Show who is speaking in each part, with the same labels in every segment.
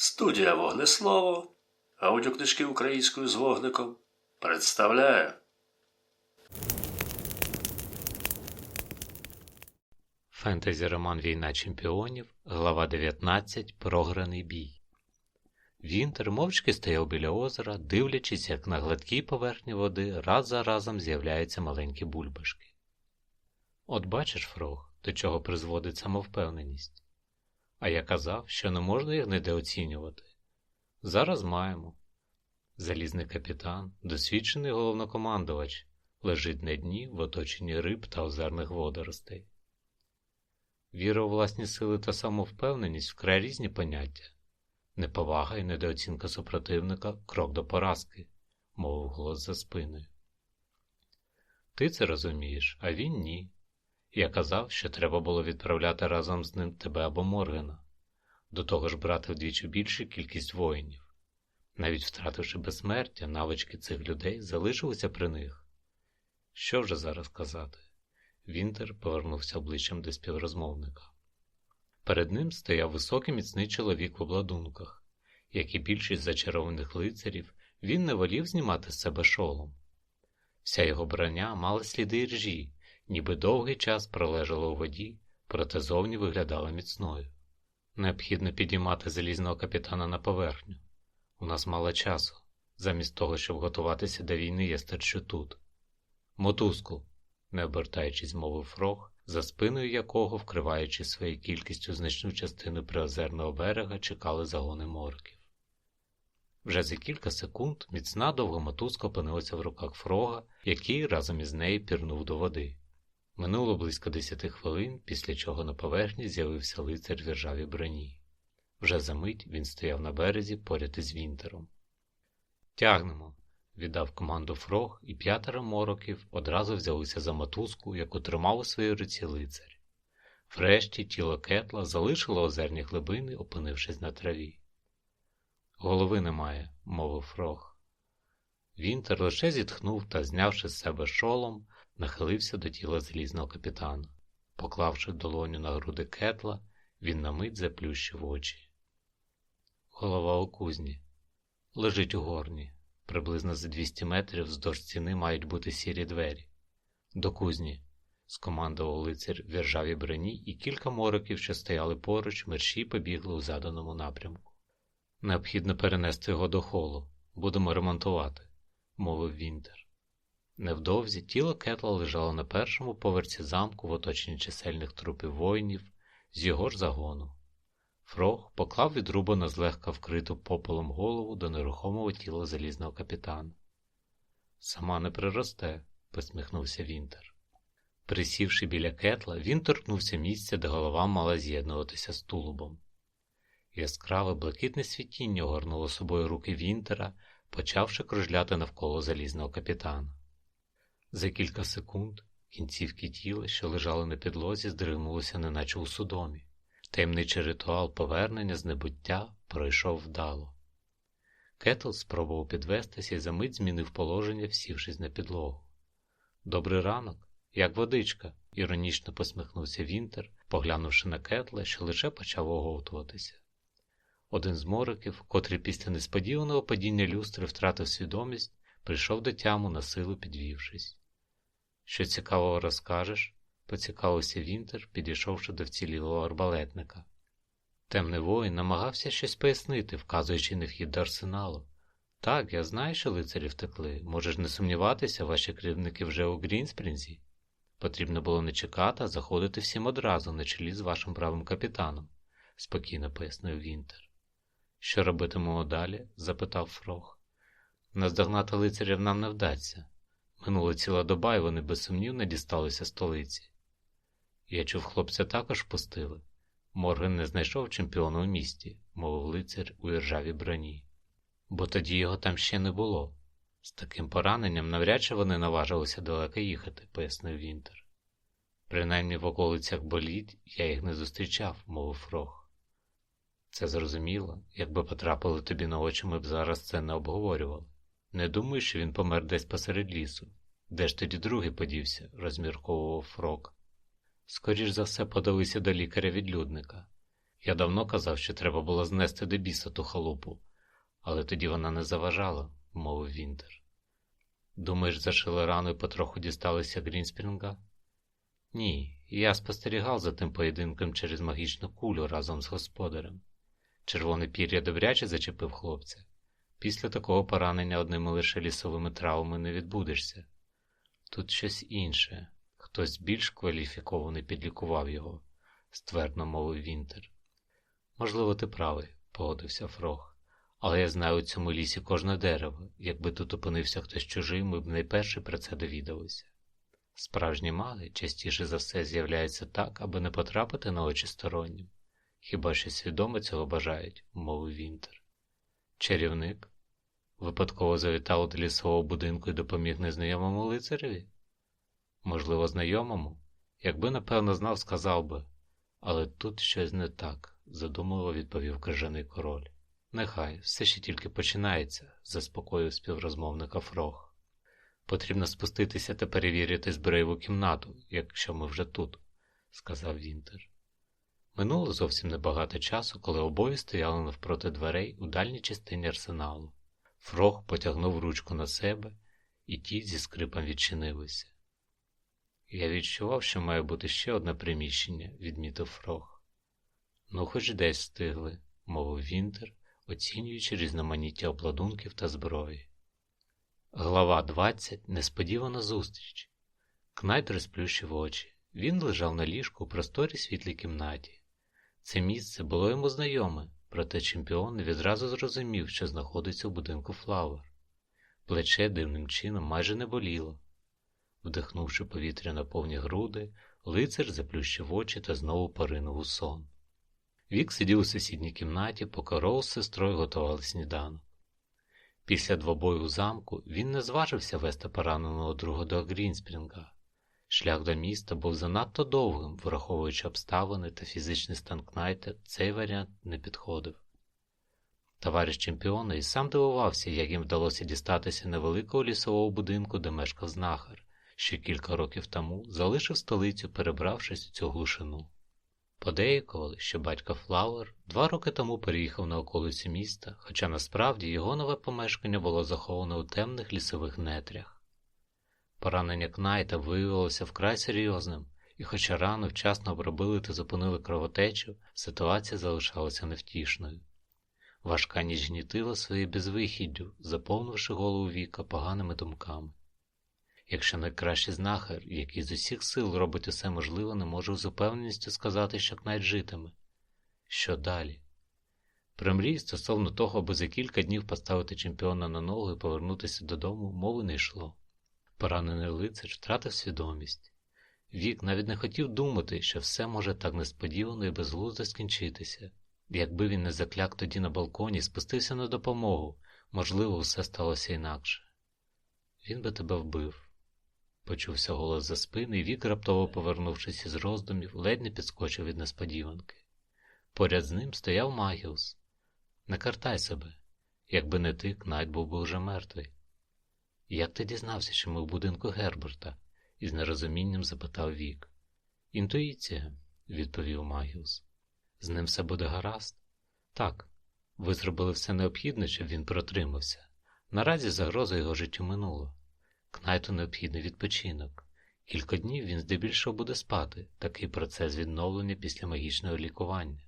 Speaker 1: Студія Вогнеслово, аудіокнижки українською з вогником представляє
Speaker 2: Фентезі роман Війна чемпіонів, глава 19 Програний бій. Вінтер мовчки стояв біля озера, дивлячись, як на гладкій поверхні води раз за разом з'являються маленькі бульбашки. От бачиш, Фрог, до чого призводить самовпевненість. А я казав, що не можна їх недооцінювати. Зараз маємо. Залізний капітан, досвідчений головнокомандувач, лежить на дні в оточенні риб та озерних водоростей. Віра у власні сили та самовпевненість вкрай різні поняття. Неповага і недооцінка супротивника крок до поразки, мовив голос за спиною. Ти це розумієш, а він ні. Я казав, що треба було відправляти разом з ним тебе або Моргана, до того ж брати вдвічі більшу кількість воїнів. Навіть втративши безсмертя, навички цих людей залишилися при них. Що вже зараз казати? Вінтер повернувся обличчям до співрозмовника. Перед ним стояв високий міцний чоловік в обладунках, як і більшість зачарованих лицарів, він не волів знімати з себе шолом. Вся його броня мала сліди ржі, ніби довгий час пролежала у воді, проте зовні виглядала міцною. Необхідно підіймати залізного капітана на поверхню. У нас мало часу. Замість того, щоб готуватися до війни, я стерчу тут. Мотузку, не обертаючись, мовив Фрог, за спиною якого, вкриваючи своєю кількістю значну частину приозерного берега, чекали загони морків. Вже за кілька секунд міцна довга мотузка опинилася в руках Фрога, який разом із нею пірнув до води. Минуло близько десяти хвилин, після чого на поверхні з'явився лицар в ржавій броні. Вже за мить він стояв на березі поряд із Вінтером. Тягнемо, віддав команду Фрог, і п'ятеро мороків одразу взялися за мотузку, яку тримав у своїй руці лицар. Врешті тіло кетла залишило озерні глибини, опинившись на траві. Голови немає, мовив Фрог. Вінтер лише зітхнув та, знявши з себе шолом, нахилився до тіла залізного капітана. Поклавши долоню на груди кетла, він на мить заплющив очі. Голова у кузні. Лежить у горні. Приблизно за 200 метрів вздовж стіни мають бути сірі двері. До кузні, скомандував лицар в ржавій броні, і кілька мороків, що стояли поруч, мерщій побігли у заданому напрямку. Необхідно перенести його до холу. Будемо ремонтувати, мовив Вінтер. Невдовзі тіло кетла лежало на першому поверсі замку в оточенні чисельних трупів воїнів з його ж загону. Фрог поклав відрубано злегка вкриту попелом голову до нерухомого тіла залізного капітана. Сама не приросте, посміхнувся Вінтер. Присівши біля кетла, він торкнувся місця, де голова мала з'єднуватися з тулубом. Яскраве блакитне світіння огорнуло собою руки Вінтера, почавши кружляти навколо залізного капітана. За кілька секунд кінцівки тіла, що лежали на підлозі, здригнулися, неначе у судомі. Таємничий ритуал повернення з небуття пройшов вдало. Кетл спробував підвестися і за мить змінив положення, всівшись на підлогу. Добрий ранок, як водичка, іронічно посміхнувся Вінтер, поглянувши на кетла, що лише почав оговтуватися. Один з мориків, котрий після несподіваного падіння люстри втратив свідомість, прийшов до тяму, на силу підвівшись. Що цікавого розкажеш? поцікавився Вінтер, підійшовши до вцілілого арбалетника. Темний воїн намагався щось пояснити, вказуючи на вхід до арсеналу. Так, я знаю, що лицарі втекли. Можеш не сумніватися, ваші керівники вже у Грінспрінзі. Потрібно було не чекати, а заходити всім одразу на чолі з вашим правим капітаном, спокійно пояснив Вінтер. Що робитимемо далі? запитав Фрог. Наздогнати лицарів нам не вдасться. Минула ціла доба, і вони безсумнівно дісталися столиці. Я чув, хлопця також впустили. Морген не знайшов чемпіона у місті, мовив лицар у іржавій броні. Бо тоді його там ще не було. З таким пораненням навряд чи вони наважилися далеко їхати, пояснив Вінтер. Принаймні в околицях боліт я їх не зустрічав, мовив Фрог. Це зрозуміло, якби потрапили тобі на очі, ми б зараз це не обговорювали. Не думаю, що він помер десь посеред лісу. Де ж тоді другий подівся, розмірковував Фрог. Скоріш за все подалися до лікаря-відлюдника. Я давно казав, що треба було знести до біса ту халупу, але тоді вона не заважала, мовив Вінтер. Думаєш, зашили рану і потроху дісталися Грінспрінга? Ні, я спостерігав за тим поєдинком через магічну кулю разом з господарем. Червоне пір'я добряче зачепив хлопця. Після такого поранення одними лише лісовими травмами не відбудешся. Тут щось інше, хтось більш кваліфікований підлікував його, ствердно мовив Вінтер. Можливо, ти правий, погодився Фрог. Але я знаю у цьому лісі кожне дерево. Якби тут опинився хтось чужий, ми б найперше про це довідалися. Справжні маги частіше за все з'являються так, аби не потрапити на очі стороннім. Хіба що свідомо цього бажають, мовив Вінтер. Чарівник випадково завітав до лісового будинку і допоміг незнайомому лицареві? Можливо, знайомому? Якби, напевно, знав, сказав би, але тут щось не так, задумливо відповів крижаний король. Нехай все ще тільки починається, заспокоїв співрозмовника Фрог. Потрібно спуститися та перевірити зброєву кімнату, якщо ми вже тут, сказав Вінтер. Минуло зовсім небагато часу, коли обоє стояли навпроти дверей у дальній частині арсеналу. Фрог потягнув ручку на себе, і ті зі скрипом відчинилися. Я відчував, що має бути ще одне приміщення, відмітив Фрог. Ну, хоч десь встигли, мовив Вінтер, оцінюючи різноманіття обладунків та зброї. Глава 20. Несподівана зустріч. Кнайт розплющив очі. Він лежав на ліжку у просторій світлій кімнаті. Це місце було йому знайоме, проте чемпіон відразу зрозумів, що знаходиться у будинку Флауер. Плече дивним чином майже не боліло. Вдихнувши повітря на повні груди, лицар заплющив очі та знову поринув у сон. Вік сидів у сусідній кімнаті, поки Роуз з сестрою готували сніданок. Після двобою у замку він не зважився вести пораненого друга до Грінспрінга. Шлях до міста був занадто довгим, враховуючи обставини та фізичний стан Кнайта, цей варіант не підходив. Товариш чемпіона і сам дивувався, як їм вдалося дістатися невеликого лісового будинку, де мешкав знахар, що кілька років тому залишив столицю, перебравшись у цю глушину. Подейкували, що батько Флауер два роки тому переїхав на околицю міста, хоча насправді його нове помешкання було заховане у темних лісових нетрях. Поранення Кнайта виявилося вкрай серйозним, і хоча рано вчасно обробили та зупинили кровотечу, ситуація залишалася невтішною. Важка ніч гнітила своєю безвихіддю, заповнивши голову віка поганими думками. Якщо найкращий знахар, який з усіх сил робить усе можливе, не може з упевненістю сказати, що Кнайт житиме. Що далі? Про мрії стосовно того, аби за кілька днів поставити чемпіона на ногу і повернутися додому, мови не йшло. Поранений лицар втратив свідомість. Вік навіть не хотів думати, що все може так несподівано і безглуздо скінчитися. Якби він не закляк тоді на балконі спустився на допомогу, можливо, все сталося інакше. Він би тебе вбив. Почувся голос за спини, і вік, раптово повернувшись із роздумів, ледь не підскочив від несподіванки. Поряд з ним стояв Магіус. Не картай себе, якби не ти, Кнайт був би вже мертвий. Як ти дізнався, що ми в будинку Герберта? із нерозумінням запитав Вік. Інтуїція, відповів Магіус. З ним все буде гаразд? Так, ви зробили все необхідне, щоб він протримався. Наразі загроза його життю минула. Кнайту необхідний відпочинок. Кілька днів він здебільшого буде спати, такий процес відновлення після магічного лікування.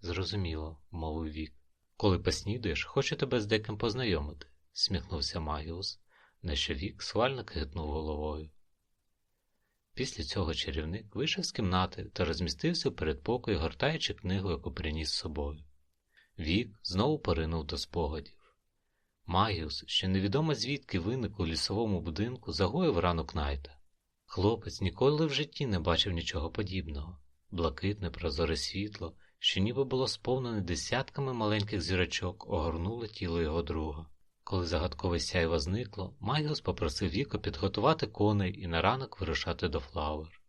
Speaker 2: Зрозуміло, мовив Вік. Коли поснідуєш, хочу тебе з деким познайомити, сміхнувся Магіус, на що Вік схвально кигнув головою. Після цього чарівник вийшов з кімнати та розмістився в передпокої, гортаючи книгу, яку приніс з собою. Вік знову поринув до спогадів. Магіус, що невідомо звідки виник у лісовому будинку, загоїв рану Кнайта. Хлопець ніколи в житті не бачив нічого подібного блакитне прозоре світло, що ніби було сповнене десятками маленьких зірочок, огорнуло тіло його друга. Коли загадкове сяйво зникло, Магіус попросив Віко підготувати коней і на ранок вирушати до Флауер.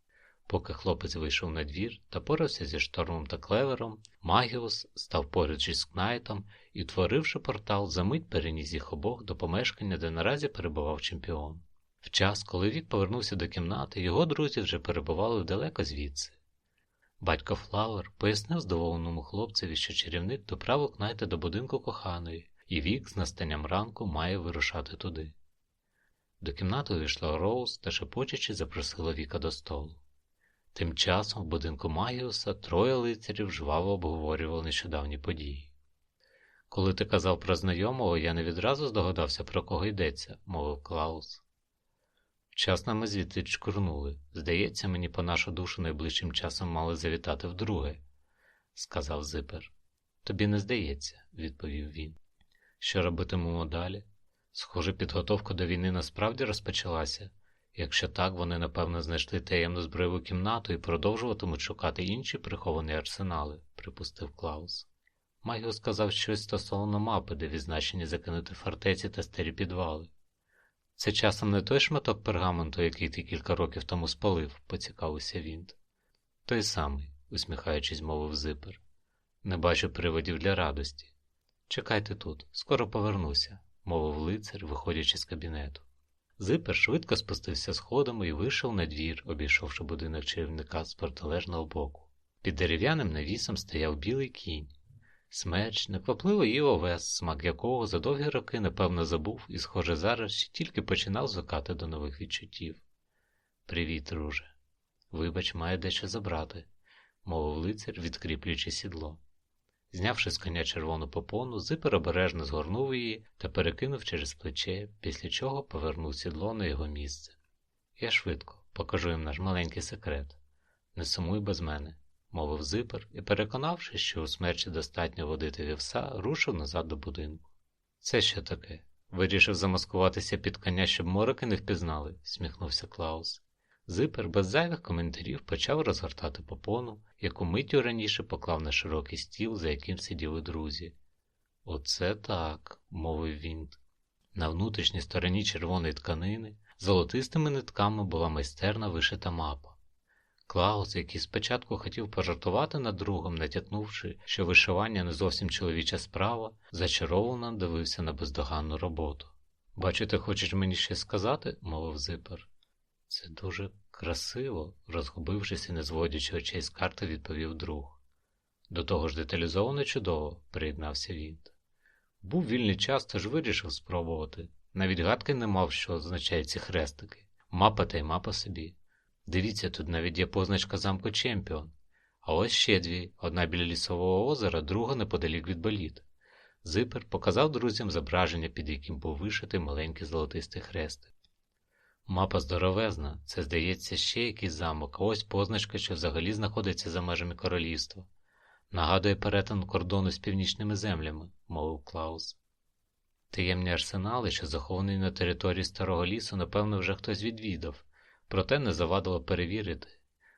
Speaker 2: Поки хлопець вийшов на двір та порався зі штормом та клевером, Магіус став поруч із Кнайтом і, утворивши портал, за мить переніс їх обох до помешкання, де наразі перебував чемпіон. В час, коли Вік повернувся до кімнати, його друзі вже перебували далеко звідси. Батько Флауер пояснив здивованому хлопцеві, що чарівник доправив Кнайта до будинку коханої, і вік з настанням ранку має вирушати туди. До кімнати увійшла Роуз та шепочучи запросила Віка до столу. Тим часом в будинку Магіуса троє лицарів жваво обговорювали нещодавні події. Коли ти казав про знайомого, я не відразу здогадався, про кого йдеться, мовив Клаус. Вчасно ми звідти чкурнули. Здається, мені по нашу душу найближчим часом мали завітати вдруге, сказав Зипер. Тобі не здається, відповів він. Що робитимемо далі? Схоже, підготовка до війни насправді розпочалася. Якщо так, вони напевно знайшли таємну збройову кімнату і продовжуватимуть шукати інші приховані арсенали, припустив Клаус. Магіо сказав щось стосовно мапи, де відзначені закинути фортеці та старі підвали. Це часом не той шматок пергаменту, який ти кілька років тому спалив, поцікавився він. Той самий, усміхаючись, мовив Зипер. Не бачу приводів для радості. Чекайте тут, скоро повернуся, мовив лицар, виходячи з кабінету. Зипер швидко спустився сходами і вийшов на двір, обійшовши будинок чарівника з протилежного боку. Під дерев'яним навісом стояв білий кінь. Смерч неквапливо їв овес, смак якого за довгі роки, напевно, забув і, схоже, зараз ще тільки починав звикати до нових відчуттів. Привіт, друже. Вибач, маю дещо забрати, мовив лицар, відкріплюючи сідло. Знявши з коня червону попону, зипер обережно згорнув її та перекинув через плече, після чого повернув сідло на його місце. Я швидко покажу їм наш маленький секрет. Не сумуй без мене, мовив зипер і, переконавшись, що у смерчі достатньо водити вівса, рушив назад до будинку. Це що таке? Вирішив замаскуватися під коня, щоб морики не впізнали, сміхнувся Клаус. Зипер без зайвих коментарів почав розгортати попону, яку миттю раніше поклав на широкий стіл, за яким сиділи друзі. Оце так, мовив він. На внутрішній стороні червоної тканини золотистими нитками була майстерна вишита мапа. Клаус, який спочатку хотів пожартувати над другом, натякнувши, що вишивання не зовсім чоловіча справа, зачаровано дивився на бездоганну роботу. Бачу, ти хочеш мені щось сказати? мовив Зипер. Це дуже красиво, розгубившись і не зводячи очей з карти, відповів друг. До того ж деталізовано чудово, приєднався він. Був вільний час, тож вирішив спробувати. Навіть гадки не мав, що означають ці хрестики. Мапа та й мапа собі. Дивіться, тут навіть є позначка замку Чемпіон. А ось ще дві: одна біля лісового озера, друга неподалік від боліт. Зипер показав друзям зображення, під яким був вишитий маленький золотистий хрестик. Мапа здоровезна, це, здається, ще якийсь замок, а ось позначка, що взагалі знаходиться за межами королівства. Нагадує перетин кордону з північними землями, мовив Клаус. Таємні арсенали, що заховані на території старого лісу, напевно, вже хтось відвідав, проте не завадило перевірити.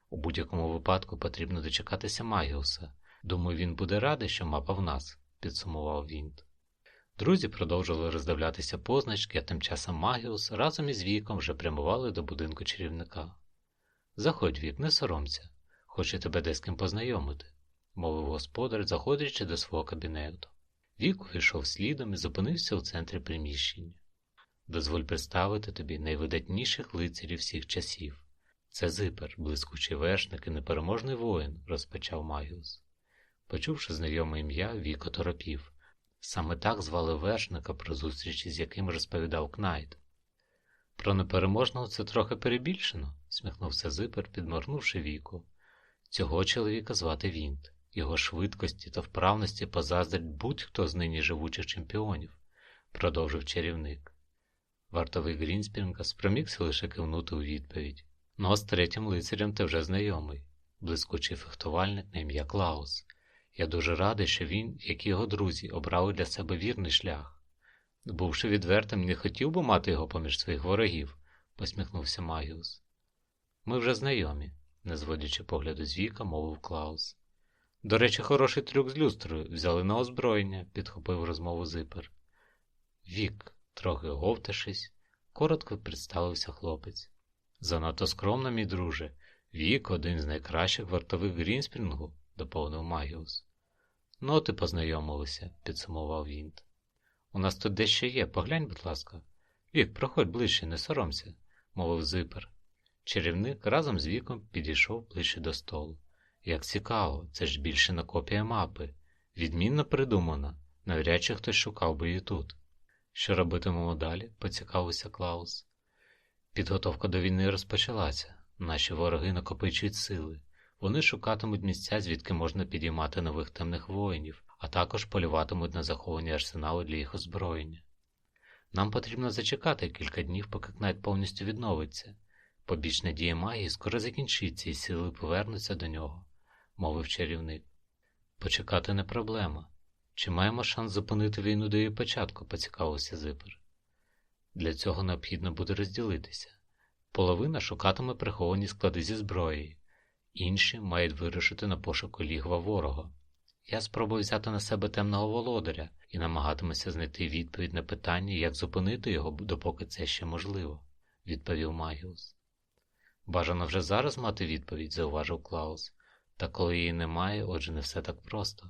Speaker 2: У будь-якому випадку потрібно дочекатися Магіуса. Думаю, він буде радий, що мапа в нас, підсумував він. Друзі продовжували роздивлятися позначки, а тим часом Магіус разом із Віком вже прямували до будинку чарівника. Заходь, Вік, не соромся, хочу тебе десь ким познайомити, мовив господар, заходячи до свого кабінету. Вік увійшов слідом і зупинився у центрі приміщення. Дозволь представити тобі найвидатніших лицарів всіх часів. Це Зипер, блискучий вершник і непереможний воїн, розпочав Магіус. Почувши знайоме ім'я, Вік оторопів. Саме так звали вершника, про зустрічі з яким розповідав Кнайт. Про непереможного це трохи перебільшено, сміхнувся Зипер, підморгнувши віку. Цього чоловіка звати Вінт. Його швидкості та вправності позаздрить будь-хто з нині живучих чемпіонів, продовжив чарівник. Вартовий Грінспінга спромігся лише кивнути у відповідь. Ну а з третім лицарем ти вже знайомий, блискучий фехтувальник на ім'я Клаус. Я дуже радий, що він, як і його друзі, обрали для себе вірний шлях. Бувши відвертим, не хотів би мати його поміж своїх ворогів, посміхнувся Магіус. Ми вже знайомі, не зводячи погляду з віка, мовив Клаус. До речі, хороший трюк з люстрою взяли на озброєння, підхопив розмову Зипер. Вік, трохи говтавшись, коротко представився хлопець. Занадто скромно, мій друже, вік один з найкращих вартових Грінспінгу, доповнив Магіус. Ну, от і познайомилися, підсумував він. У нас тут дещо є, поглянь, будь ласка. Вік, проходь ближче, не соромся, мовив Зипер. Чарівник разом з віком підійшов ближче до столу. Як цікаво, це ж більше на копія мапи. Відмінно придумана, навряд чи хтось шукав би її тут. Що робитимемо далі? поцікавився Клаус. Підготовка до війни розпочалася. Наші вороги накопичують сили. Вони шукатимуть місця, звідки можна підіймати нових темних воїнів, а також полюватимуть на заховані арсенали для їх озброєння. Нам потрібно зачекати кілька днів, поки Кнайт повністю відновиться. Побічна дія магії скоро закінчиться і сили повернуться до нього, мовив чарівник. Почекати не проблема. Чи маємо шанс зупинити війну до її початку, поцікавився Зипер. Для цього необхідно буде розділитися. Половина шукатиме приховані склади зі зброєю, інші мають вирушити на пошуку лігва ворога. Я спробую взяти на себе темного володаря і намагатимуся знайти відповідь на питання, як зупинити його, допоки це ще можливо, відповів Магіус. Бажано вже зараз мати відповідь, зауважив Клаус, та коли її немає, отже, не все так просто.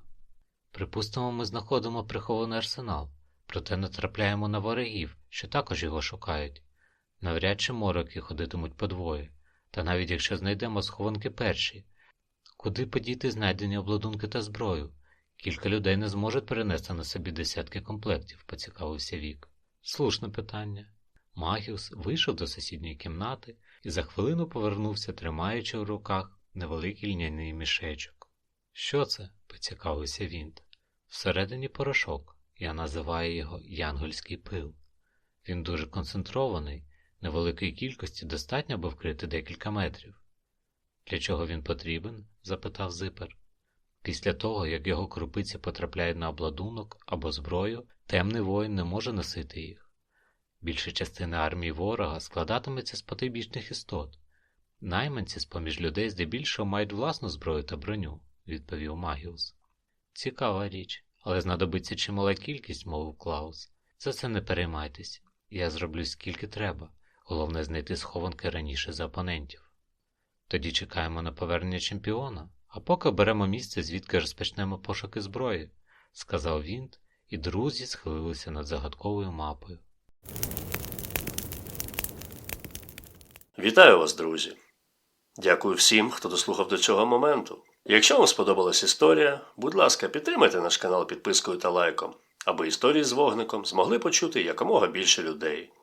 Speaker 2: Припустимо, ми знаходимо прихований арсенал, проте натрапляємо на ворогів, що також його шукають. Навряд чи мороки ходитимуть подвоє, та навіть якщо знайдемо схованки перші, куди подіти знайдені обладунки та зброю? Кілька людей не зможуть перенести на собі десятки комплектів, поцікавився Вік. Слушне питання. Магіус вийшов до сусідньої кімнати і за хвилину повернувся, тримаючи в руках невеликий льняний мішечок. Що це? поцікавився він. Всередині порошок. Я називаю його янгольський пил. Він дуже концентрований, невеликої кількості достатньо, аби вкрити декілька метрів. Для чого він потрібен? запитав Зипер. Після того, як його крупиці потрапляють на обладунок або зброю, темний воїн не може носити їх. Більша частина армії ворога складатиметься з потойбічних істот. Найманці з поміж людей здебільшого мають власну зброю та броню, відповів Магіус. Цікава річ, але знадобиться чимала кількість, мовив Клаус. За це не переймайтесь. Я зроблю скільки треба. Головне знайти схованки раніше за опонентів. Тоді чекаємо на повернення чемпіона, а поки беремо місце, звідки розпочнемо пошуки зброї, сказав він, і друзі схилилися над загадковою мапою.
Speaker 1: Вітаю вас, друзі! Дякую всім, хто дослухав до цього моменту. Якщо вам сподобалась історія, будь ласка, підтримайте наш канал підпискою та лайком, аби історії з вогником змогли почути якомога більше людей,